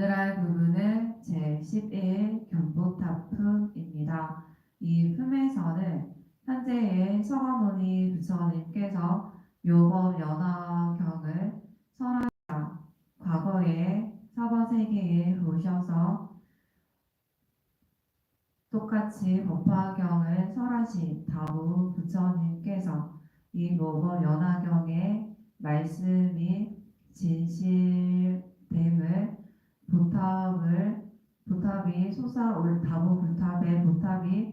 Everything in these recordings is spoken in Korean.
오늘 할 부분은 제11 경보타품입니다. 이 품에서는 현재의 서가모니 부처님께서 요법 연화경을 설하자 과거에 사바세계에 오셔서 똑같이 법화경을 설하신 다부 부처님께서 이 요법 연화경의 말씀이 진실됨을 보탑을 보탑이 솟아 올 다보 보탑의 보탑이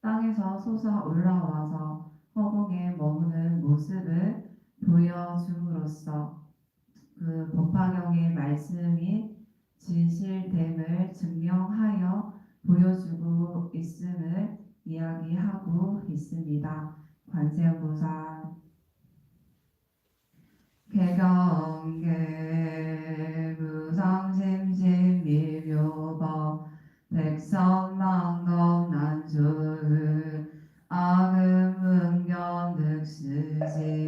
땅에서 솟아 올라와서 허공에 머무는 모습을 보여줌으로써 그 법화경의 말씀이 진실됨을 증명하여 보여주고 있음을 이야기하고 있습니다. 관세음보살 개경계 백성망덕 난주 악음 문견 득스지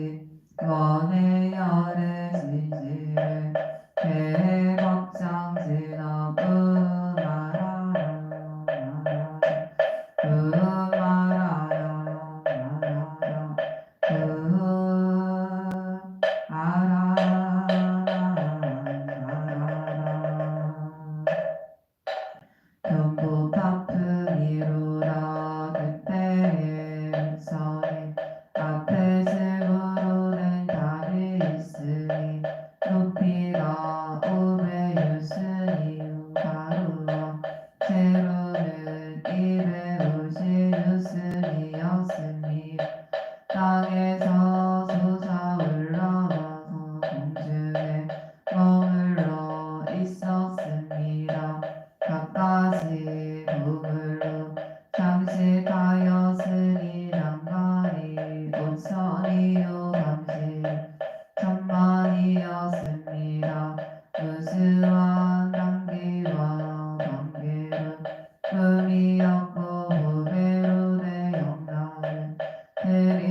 there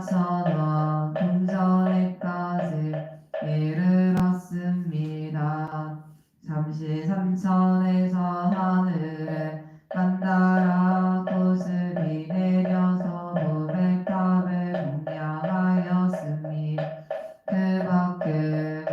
천원 동전에까지 이르렀습니다. 잠시 삼천에서 하늘에 간다라 꽃을 내려서 보백탑을 공양하였습니다. 그 밖에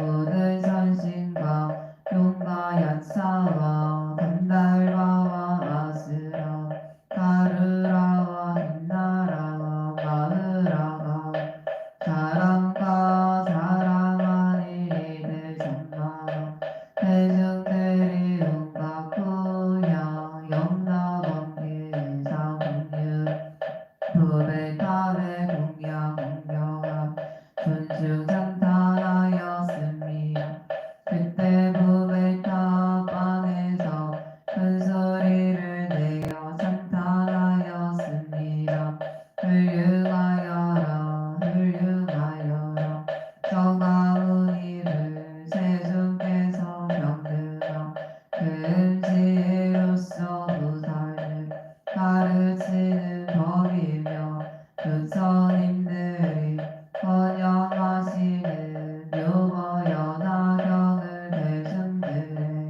가르치는 법이며 교서님들이 번영하시는 묘거 연화경을 대중들에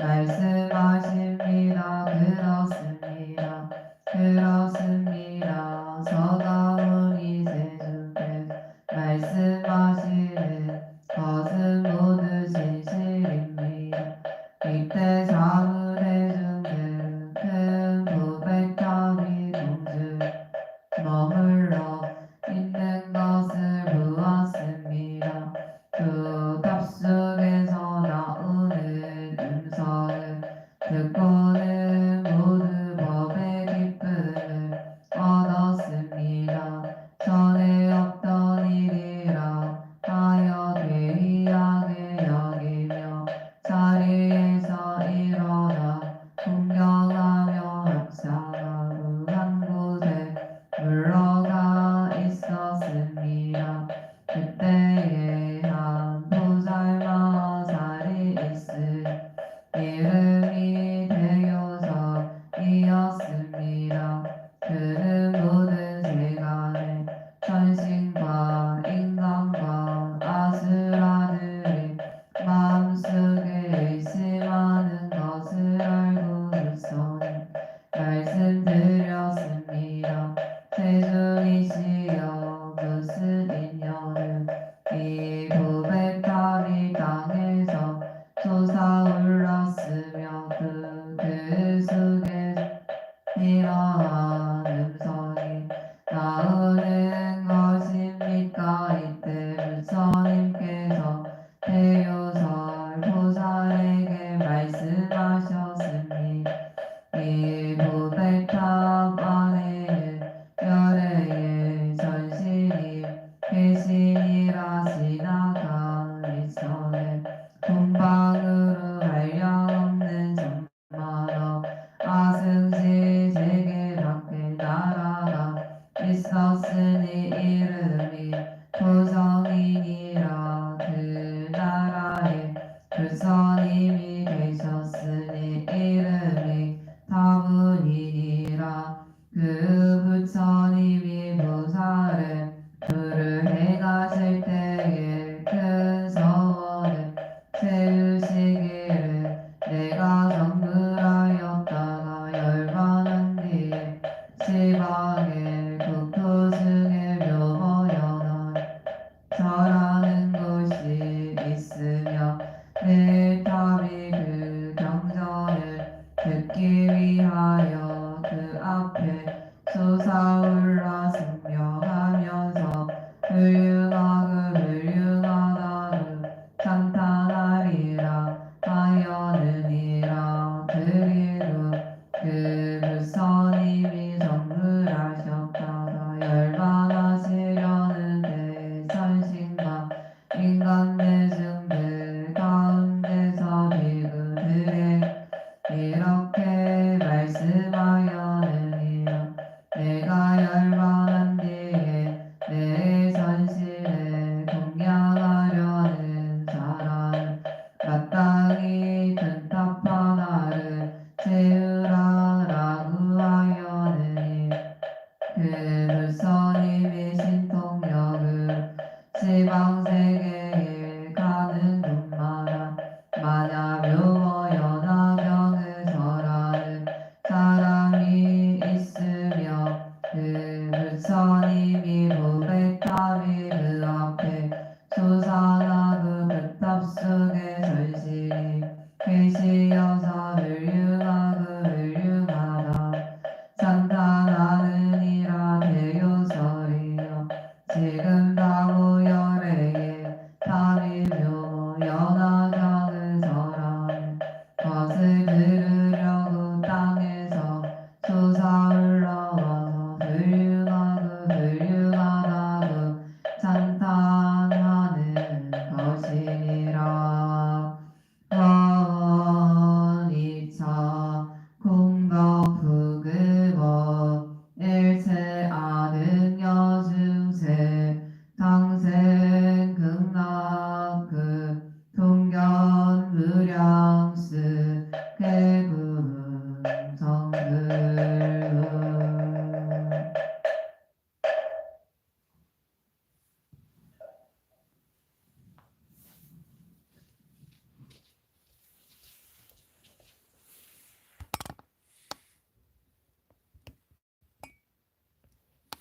말씀하십니다. 그렇습니다. 그렇습니다. Uh, 아, 네. 감사하면서 예수님이 되셨으니 이름이 다문이니라. 그 부처님이 부사를 불을 해가실 때에 큰 서원을 세우 멸망한 뒤에 내 전신을 공양하려 하는 사람. 마땅히 둔탑 하나를 세우라 라고 하여느니. 그 물선임이 신통력을 지방 observe. 啊